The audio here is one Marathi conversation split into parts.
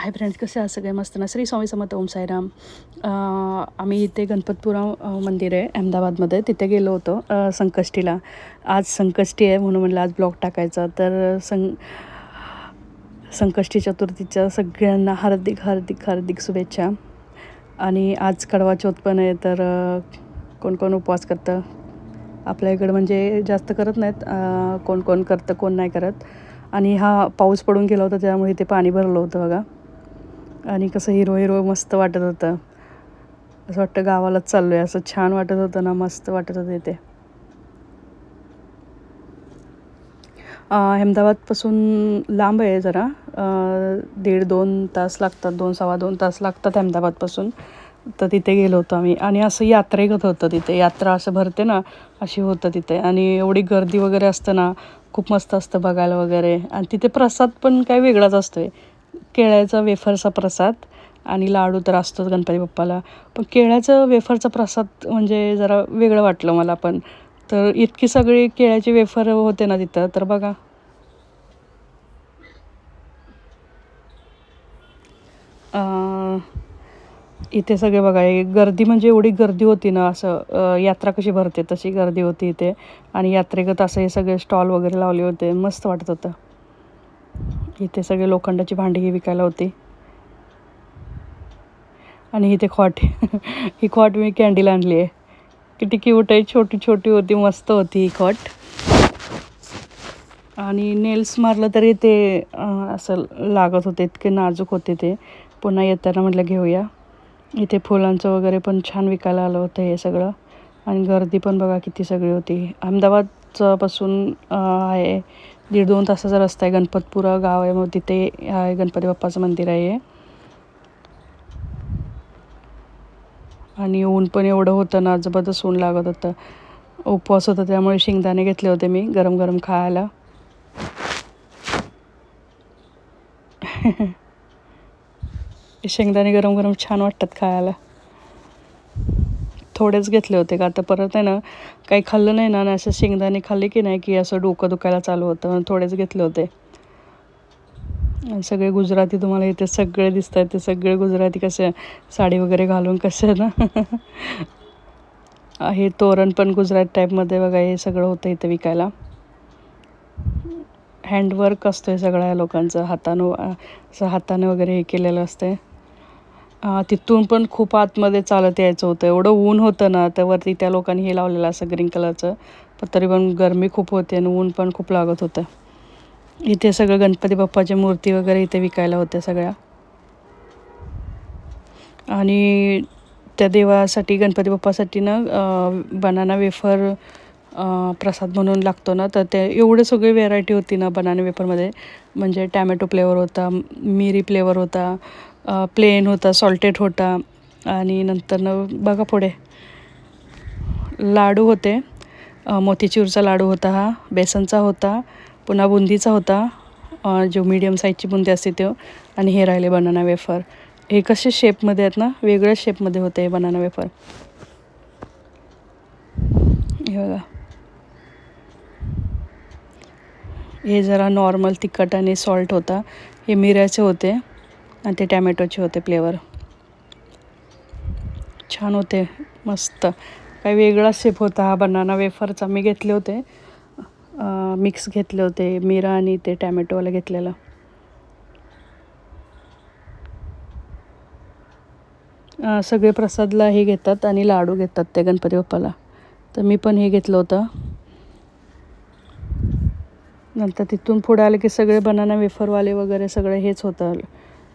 हाय फ्रेंड्स कसे आहात सगळे? मस्त ना? श्री स्वामी समर्थ ओम साईराम. आम्ही इथे गणपतपुरा मंदिर आहे अहमदाबादमध्ये. तिथे गेलो होतो संकष्टीला. आज संकष्टी आहे म्हणून म्हणलं आज ब्लॉग टाकायचा. तर सं संकष्टी चतुर्थीच्या सगळ्यांना हार्दिक हार्दिक हार्दिक शुभेच्छा. आणि आज कडवा चौथ पण आहे तर कोण कोण उपवास करतं? आपल्या इकडं म्हणजे जास्त करत नाहीत. कोण कोण करतं कोण नाही करत. आणि हा पाऊस पडून गेला होता त्यामुळे इथे पाणी भरलं होतं बघा. आणि कसं हिरो हिरो मस्त वाटत होतं. असं वाटतं गावालाच चाललो आहे असं छान वाटत होतं ना मस्त वाटत होतं ते अहमदाबादपासून लांब आहे जरा. दीड दोन तास लागतात दोन सव्वा दोन तास लागतात अहमदाबादपासून. तर तिथे गेलो होतो आम्ही. आणि असं यात्रेगत होतं तिथे. यात्रा असं भरते ना अशी होतं तिथे. आणि एवढी गर्दी वगैरे असतं ना खूप मस्त असतं बघायला वगैरे. आणि तिथे प्रसाद पण काही वेगळाच असतो आहे केळ्याचा वेफरचा प्रसाद आणि लाडू तर असतोच गणपती बाप्पाला. पण केळ्याचं वेफरचा प्रसाद म्हणजे जरा वेगळं वाटलं मला पण. तर इतकी सगळी केळ्याचे वेफर होते ना तिथं तर बघा. इथे सगळे बघा गर्दी म्हणजे एवढी गर्दी होती ना असं यात्रा कशी भरते तशी गर्दी होती इथे. आणि यात्रेगत असं हे सगळे स्टॉल वगैरे लावले होते मस्त वाटत होतं. इथे सगळे लोखंडाची भांडी ही विकायला होती. आणि इथे खॉट ही खॉट मी कॅन्डील आणली आहे. किती क्यूट आहे छोटी छोटी होती मस्त होती ही खॉट. आणि नेल्स मारलं तरी ते असं लागत होते इतके नाजूक होते ते. पुन्हा येताना म्हटलं घेऊया. इथे फुलांचं वगैरे पण छान विकायला आलं होतं हे सगळं. आणि गर्दी पण बघा किती सगळी होती. अहमदाबादचं पासून आहे. दीड दोन तासाचा रस्ता आहे. गणपतपुरा गाव आहे. मग तिथे गणपती बाप्पाचं मंदिर आहे आणि ऊन पण एवढं होतं ना जबरदस्त ऊन लागत होतं. उपवास होता त्यामुळे शेंगदाणे घेतले होते मी गरम गरम खायला. शेंगदाणे गरम गरम छान वाटतात खायला. थोडेच घेतले होते का? आता परत आहे ना काही खाल्लं नाही ना आणि असं शेंगदाणे खाल्ले की नाही की असं डोकं दुखायला चालू होतं थोडेच घेतले होते. सगळे गुजराती तुम्हाला इथे सगळे दिसत आहेत ते सगळे गुजराती कसे साडी वगैरे घालून कसे ना? हे तोरण पण गुजरात टाईपमध्ये बघा हे सगळं होतं इथे विकायला. हँडवर्क असतो आहे सगळ्या लोकांचं हातानं असं हाताने वगैरे हे केलेलं असते तिथून पण खूप आतमध्ये चालत यायचं होतं. एवढं ऊन होतं ना त्यावरती त्या लोकांनी हे लावलेलं असं ग्रीन कलरचं पण तरी पण गरमी खूप होती आणि ऊन पण खूप लागत होतं. इथे सगळं गणपती बाप्पाच्या मूर्ती वगैरे इथे विकायला होत्या सगळ्या. आणि त्या देवासाठी गणपती बाप्पासाठी ना बनाना वेफर प्रसाद म्हणून लागतो ना तर ते एवढे सगळे व्हेरायटी होती ना बनाना वेफरमध्ये म्हणजे टॅमॅटो फ्लेवर होता मिरी फ्लेवर होता प्लेन होता सॉल्टेड होता आणि नंतर न बघा पुढे. लाडू होते. मोतीचूरचा लाडू होता हा बेसनचा होता पुन्हा बुंदीचा होता जो मीडियम साईजची बुंदी असते तो आणि हे राहिले बनाना वेफर हे कसे शेपमध्ये आहेत ना वेगळ्या शेपमध्ये होते हे बनाना वेफर हे बघा. हे जरा नॉर्मल तिखट आणि सॉल्ट होता. हे मिऱ्याचे होते. आणि ते टॅमॅटोचे होते फ्लेवर. छान होते मस्त. काही वेगळा शेप होता हा बनाना वेफरचा मी घेतले होते. मिक्स घेतले होते. मिरा आणि ते टॅमॅटोवाला घेतलेलं. सगळे प्रसादला हे घेतात आणि लाडू घेतात ते गणपती बाप्पाला. तर मी पण हे घेतलं होतं. नंतर तिथून पुढे आलं की सगळे बनाना वेफरवाले वगैरे सगळं हेच होतं.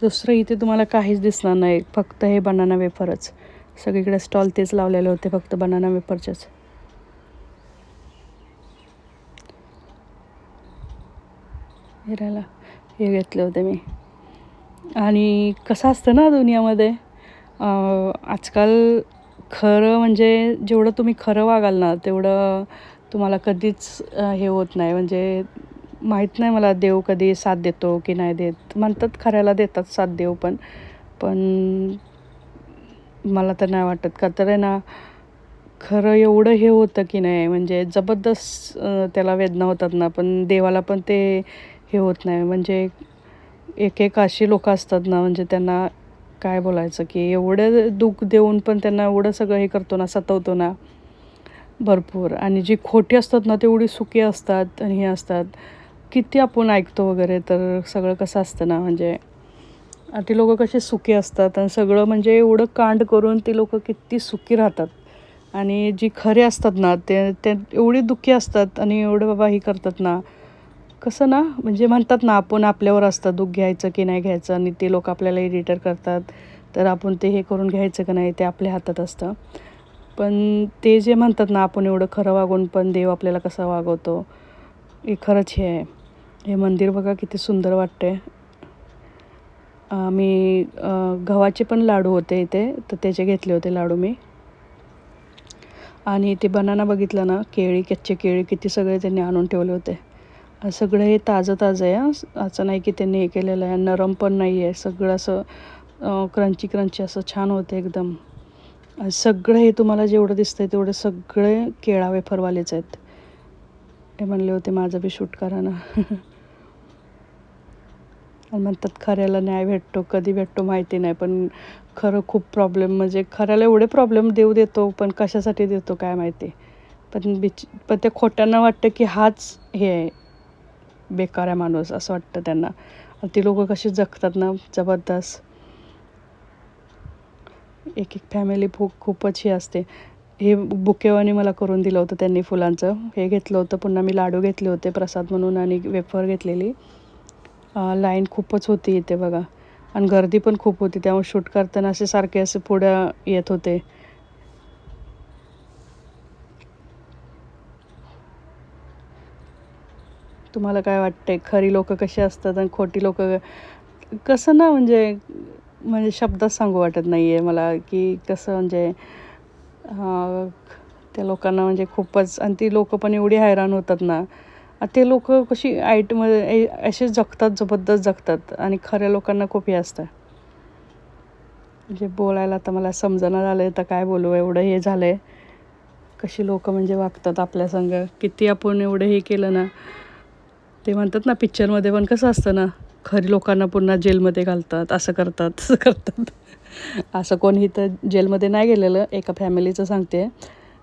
दुसरं इथे तुम्हाला काहीच दिसणार नाही. फक्त हे बनाना वेफरच सगळीकडे स्टॉल तेच लावलेले होते फक्त बनाना वेफरचेच हिरायला हे घेतले होते मी. आणि कसं असतं ना दुनियामध्ये आजकाल खरं म्हणजे जेवढं तुम्ही खरं वागाल ना तेवढं तुम्हाला कधीच हे होत नाही. म्हणजे माहीत नाही मला देव कधी साथ देतो की नाही देत. म्हणतात खऱ्याला देतात साथ देव पण. पण मला तर नाही वाटत. का तर आहे ना खरं एवढं हे होतं की नाही म्हणजे जबरदस्त त्याला वेदना होतात ना पण देवाला पण ते हे होत नाही. म्हणजे एक एक अशी लोक असतात ना म्हणजे त्यांना काय बोलायचं की एवढं दुःख देऊन पण त्यांना एवढं सगळं हे करतो ना सतवतो ना भरपूर. आणि जी खोटी असतात ना तेवढी सुखी असतात आणि हे असतात. किती आपण ऐकतो वगैरे तर सगळं कसं असतं ना म्हणजे ती लोकं कसे सुखी असतात आणि सगळं म्हणजे एवढं कांड करून ती लोकं किती सुखी राहतात. आणि जी खरे असतात ना ते ते एवढी दुःखी असतात आणि एवढं बाबा हे करतात ना कसं ना म्हणजे म्हणतात ना आपण आपल्यावर असतं दुःख घ्यायचं की नाही घ्यायचं आणि ते लोक आपल्याला एडिटर करतात तर आपण ते हे करून घ्यायचं की नाही ते आपल्या हातात असतं. पण ते जे म्हणतात ना आपण एवढं खरं वागून पण देव आपल्याला कसा वागवतो हे खरंच हे आहे. हे मंदिर बघा किती सुंदर वाटते मी गव्हाचे पण लाडू होते इथे तर त्याचे घेतले होते लाडू मी. आणि ते बनाना बघितलं ना केळी कच्चे केळी किती सगळे त्यांनी आणून ठेवले होते. सगळं हे ताजं ताजं आहे असं नाही की त्यांनी हे केलेलं आहे नरम पण नाही आहे सगळं असं क्रंची क्रंची असं छान होतं एकदम. सगळं हे तुम्हाला जेवढं दिसतं आहे तेवढं सगळे केळा वेफरवालेच आहेत. ते म्हणले होते माझं बी शूट करा ना. म्हणतात खऱ्याला न्याय भेटतो कधी भेटतो माहिती नाही पण खरं खूप प्रॉब्लेम म्हणजे खऱ्याला एवढे प्रॉब्लेम देऊ देतो पण कशासाठी देतो काय माहिती. पण बिच पण ते खोट्यांना वाटतं की हाच हे आहे बेकार आहे माणूस असं वाटतं त्यांना. ती लोकं कशी जगतात ना जबरदस्त. एक एक फॅमिली खूप खूपच ही असते. हे बुकेवानी मला करून दिलं होतं त्यांनी फुलांचं. हे घेतलं होतं पुन्हा मी लाडू घेतले होते प्रसाद म्हणून आणि वेफर घेतलेली. लाईन खूपच होती इथे बघा. आणि गर्दी पण खूप होती त्यामुळे शूट करताना असे सारखे असे पुढं येत होते. तुम्हाला काय वाटतंय? खरी लोक कशी असतात आणि खोटी लोक कसं ना म्हणजे म्हणजे शब्दात सांगू वाटत नाही आहे मला की कसं म्हणजे त्या लोकांना म्हणजे खूपच आणि ती लोकं पण एवढी हैराण होतात ना. ते लोक कशी आयटमध्ये असे जगतात जबरदस्त जगतात. आणि खऱ्या लोकांना खूप हे असतं. म्हणजे बोलायला तर मला समजणं झालं आहे तर काय बोलू एवढं हे झालं आहे कशी लोक म्हणजे वागतात आपल्या संग. किती आपण एवढं हे केलं ना. ते म्हणतात ना पिक्चरमध्ये पण कसं असतं ना खरी लोकांना पुन्हा जेलमध्ये घालतात असं करतात तसं करतात. असं कोणी तर जेलमध्ये नाही गेलेलं एका फॅमिलीचं सांगते.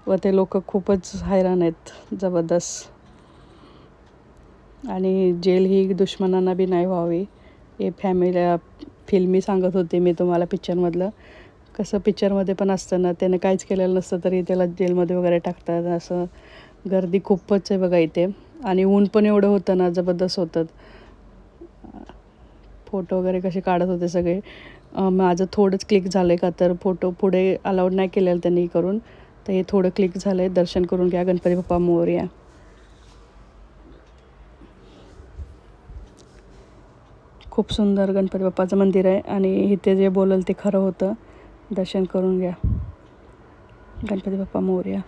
व ते लोक खूपच हैराण आहेत जबरदस्त. आणि जेल ही दुश्मनांना बी नाही व्हावी. हे फॅमिली फिल्मी सांगत होते मी तुम्हाला पिक्चरमधलं. कसं पिक्चरमध्ये पण असतं ना त्याने काहीच केलेलं नसतं तरी त्याला जेलमध्ये वगैरे टाकतात. असं गर्दी खूपच आहे बघा इथे. आणि ऊन पण एवढं होतं ना जबरदस्त होतं. फोटो वगैरे कसे काढत होते सगळे. माझं थोडंच क्लिक झालं आहे का तर फोटो पुढे अलाउड नाही केलेलं त्यांनी करून. तर हे थोडं क्लिक झालं आहे दर्शन करून घ्या. गणपती बाप्पा मोर्या खूप सुंदर गणपती बाप्पाचं मंदिर आहे आणि इथे जे बोलल ते खरं होतं. दर्शन करून घ्या. गणपती बाप्पा मोर्या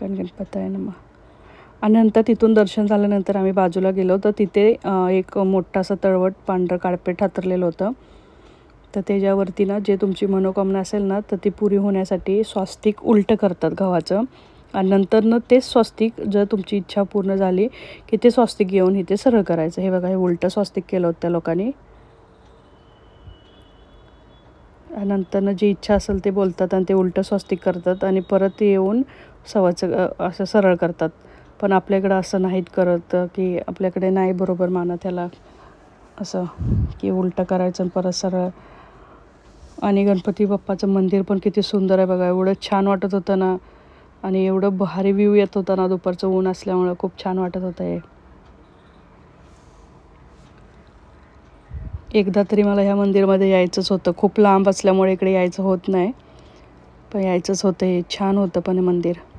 गण गणपत आहे नमा. आणि नंतर तिथून दर्शन झाल्यानंतर आम्ही बाजूला गेलो. तर तिथे एक मोठासा तळवट पांढरं कार्पेट हातरलेलं होतं. तर त्याच्यावरती ना जे तुमची मनोकामना असेल ना तर ती पुरी होण्यासाठी स्वास्तिक उलटं करतात गव्हाचं. आणि नंतरनं तेच स्वस्तिक जर तुमची इच्छा पूर्ण झाली की ते स्वस्तिक घेऊन इथे सरळ करायचं. हे बघा हे उलटं स्वस्तिक केलं होतं त्या लोकांनी. नंतरनं जी इच्छा असेल ते बोलतात आणि ते उलटं स्वस्तिक करतात आणि परत येऊन सवाचं असं सरळ करतात. पण आपल्याकडं असं नाहीत करत की आपल्याकडे नाही बरोबर माना त्याला असं की उलटं करायचं आणि परत सरळ. आणि गणपती बाप्पाचं मंदिर पण किती सुंदर आहे बघा. एवढं छान वाटत होतं ना. आणि एवढं भारी व्ह्यू येत होता ना दुपारचं ऊन असल्यामुळं. खूप छान वाटत होतं हे. एकदा तरी मला ह्या मंदिरमध्ये यायचंच होतं. खूप लांब असल्यामुळे इकडे यायचं होत नाही. पण यायचंच होतं हे. छान होतं पण हे मंदिर.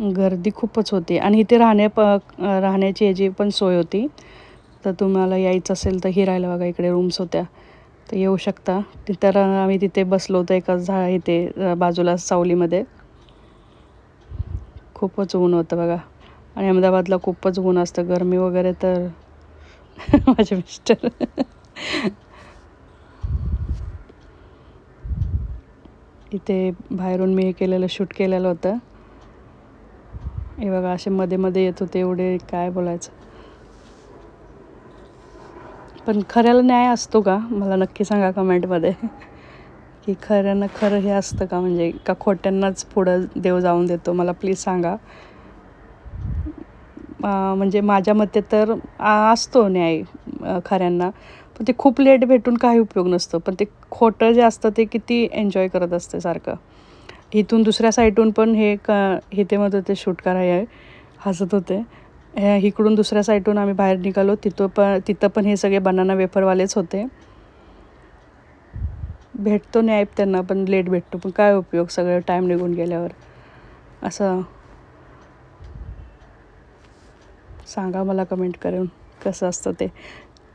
गर्दी खूपच होती. आणि इथे राहण्या प राहण्याची याची पण सोय होती. तर तुम्हाला यायचं असेल तर हिरायला बघा इकडे रूम्स होत्या. तर येऊ शकता. तर आम्ही तिथे बसलो होतो एका झा इथे बाजूला सावलीमध्ये. खूपच ऊन होतं बघा. आणि अहमदाबादला खूपच ऊन असतं. गरमी वगैरे तर माझे मिस्टर इथे बाहेरून मी हे केलेलं शूट केलेलं होतं. हे बघा असे मध्ये मध्ये येत होते एवढे काय बोलायचं. पण खऱ्याला न्याय असतो का? मला नक्की सांगा कमेंटमध्ये की खऱ्यानं खरं हे असतं का? म्हणजे का खोट्यांनाच पुढं देव जाऊन देतो? मला प्लीज सांगा. म्हणजे माझ्या मते तर असतो न्याय खऱ्यांना. पण ते खूप लेट भेटून काही उपयोग नसतो. पण ते खोटं जे असतं ते किती एन्जॉय करत असते सारखं. इथून दुसऱ्या साईटहून पण हे क हे ते म्हणत होते शूट करायला हसत होते. ह्या इकडून दुसऱ्या साईटहून आम्ही बाहेर निघालो. तिथं पण तिथं पण हे सगळे बनाना वेफरवालेच होते. भेटतो न्याय त्यांना पण लेट भेटतो. पण काय उपयोग? सगळं टाईम निघून गेल्यावर. असं. सांगा मला कमेंट करून कसं असतं ते.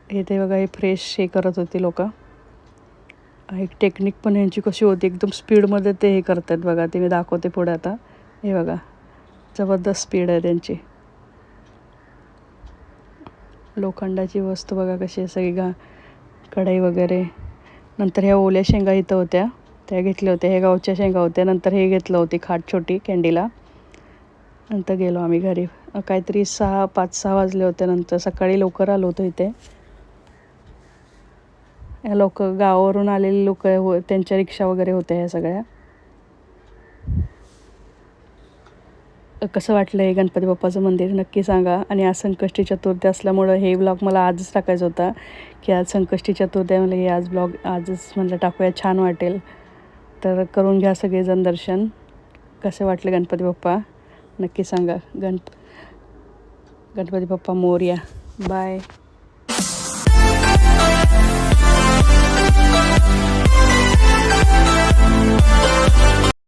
हे ते बघा हे फ्रेश हे करत होती लोक. एक टेक्निक पण यांची कशी होती एकदम स्पीडमध्ये ते हे करतात बघा ते मी दाखवते पुढे आता. हे बघा जबरदस्त स्पीड आहे त्यांची. लोखंडाची वस्तू बघा कशी आहे सगळी गा कढई वगैरे. नंतर ह्या ओल्या शेंगा इथं होत्या त्या घेतल्या होत्या हे गावच्या शेंगा होत्या. नंतर हे घेतलं होती खाट छोटी कॅन्डीला नंतर गेलो आम्ही घरी. काहीतरी सहा पाच सहा वाजले होते नंतर. सकाळी लवकर आलो होतो इथे. लोक गावावरून आलेले लोक हो त्यांच्या रिक्षा वगैरे होत्या ह्या सगळ्या. कसं वाटलं हे गणपती बाप्पाचं मंदिर? नक्की सांगा. आणि आज संकष्टी चतुर्थी असल्यामुळं हे ब्लॉग मला आजच टाकायचा होता. की आज संकष्टी चतुर्थी आहे म्हणलं हे आज ब्लॉग आजच म्हटलं टाकूया छान वाटेल. तर करून घ्या सगळेजण दर्शन. कसे वाटले गणपती बाप्पा? नक्की सांगा. गणप Ganpati Bappa Morya. Bye